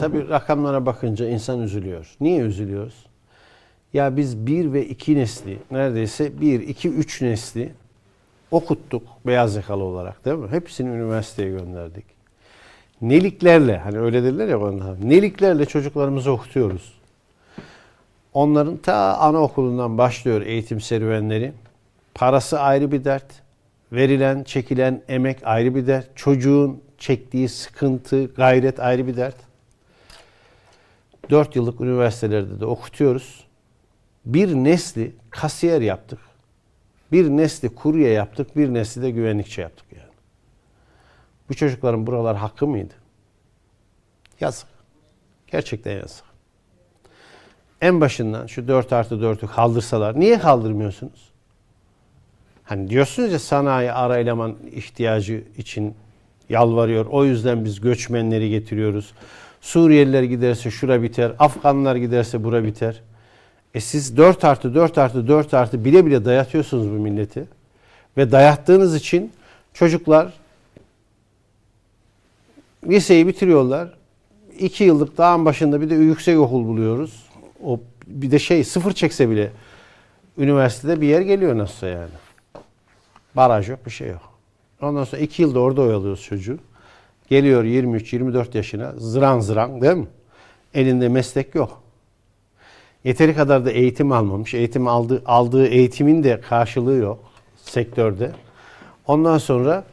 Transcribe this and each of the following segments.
Tabii rakamlara bakınca insan üzülüyor. Niye üzülüyoruz? Ya biz bir ve iki nesli, neredeyse bir, iki, üç nesli okuttuk beyaz yakalı olarak değil mi? Hepsini üniversiteye gönderdik. Neliklerle, hani öyle dediler ya bana, neliklerle çocuklarımızı okutuyoruz. Onların ta anaokulundan başlıyor eğitim serüvenleri. Parası ayrı bir dert. Verilen, çekilen emek ayrı bir dert. Çocuğun çektiği sıkıntı, gayret ayrı bir dert. 4 yıllık üniversitelerde de okutuyoruz. Bir nesli kasiyer yaptık. Bir nesli kurye yaptık, bir nesli de güvenlikçi yaptık yani. Bu çocukların buralar hakkı mıydı? Yazık. Gerçekten yazık. En başından şu 4 artı 4'ü kaldırsalar, niye kaldırmıyorsunuz? Hani diyorsunuz ya sanayi ara eleman ihtiyacı için yalvarıyor. O yüzden biz göçmenleri getiriyoruz. Suriyeliler giderse şura biter. Afganlar giderse bura biter. E siz 4 artı 4 artı 4 artı bile bile dayatıyorsunuz bu milleti. Ve dayattığınız için çocuklar liseyi bitiriyorlar. 2 yıllık dağın başında bir de yüksek okul buluyoruz. O bir de şey sıfır çekse bile üniversitede bir yer geliyor nasılsa yani. Baraj yok bir şey yok. Ondan sonra 2 yılda orada oyalıyoruz çocuğu. Geliyor 23-24 yaşına zıran zıran değil mi? Elinde meslek yok. Yeteri kadar da eğitim almamış. Eğitim aldığı, aldığı eğitimin de karşılığı yok sektörde. Ondan sonra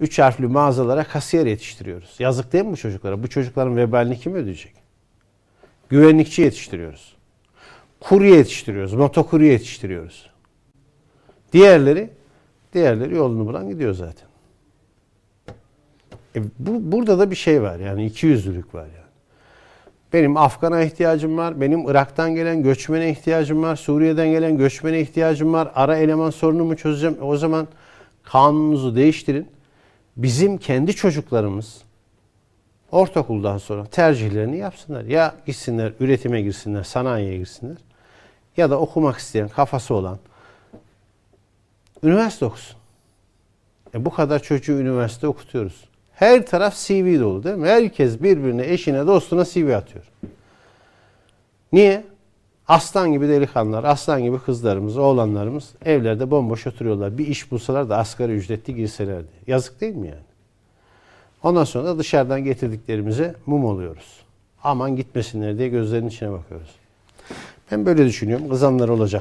üç harfli mağazalara kasiyer yetiştiriyoruz. Yazık değil mi bu çocuklara? Bu çocukların vebalini kim ödeyecek? Güvenlikçi yetiştiriyoruz. Kurye yetiştiriyoruz. Motokurye yetiştiriyoruz. Diğerleri diğerleri yolunu bulan gidiyor zaten. E bu, burada da bir şey var yani iki yüzlülük var yani. Benim Afgan'a ihtiyacım var, benim Irak'tan gelen göçmene ihtiyacım var, Suriye'den gelen göçmene ihtiyacım var. Ara eleman sorunumu çözeceğim. O zaman kanununuzu değiştirin. Bizim kendi çocuklarımız ortaokuldan sonra tercihlerini yapsınlar. Ya gitsinler üretime girsinler, sanayiye girsinler ya da okumak isteyen, kafası olan üniversite okusun. E bu kadar çocuğu üniversite okutuyoruz. Her taraf CV dolu değil mi? Herkes birbirine, eşine, dostuna CV atıyor. Niye? Aslan gibi delikanlılar, aslan gibi kızlarımız, oğlanlarımız evlerde bomboş oturuyorlar. Bir iş bulsalar da asgari ücretli girselerdi. Yazık değil mi yani? Ondan sonra da dışarıdan getirdiklerimize mum oluyoruz. Aman gitmesinler diye gözlerinin içine bakıyoruz. Ben böyle düşünüyorum. Kızanlar olacak.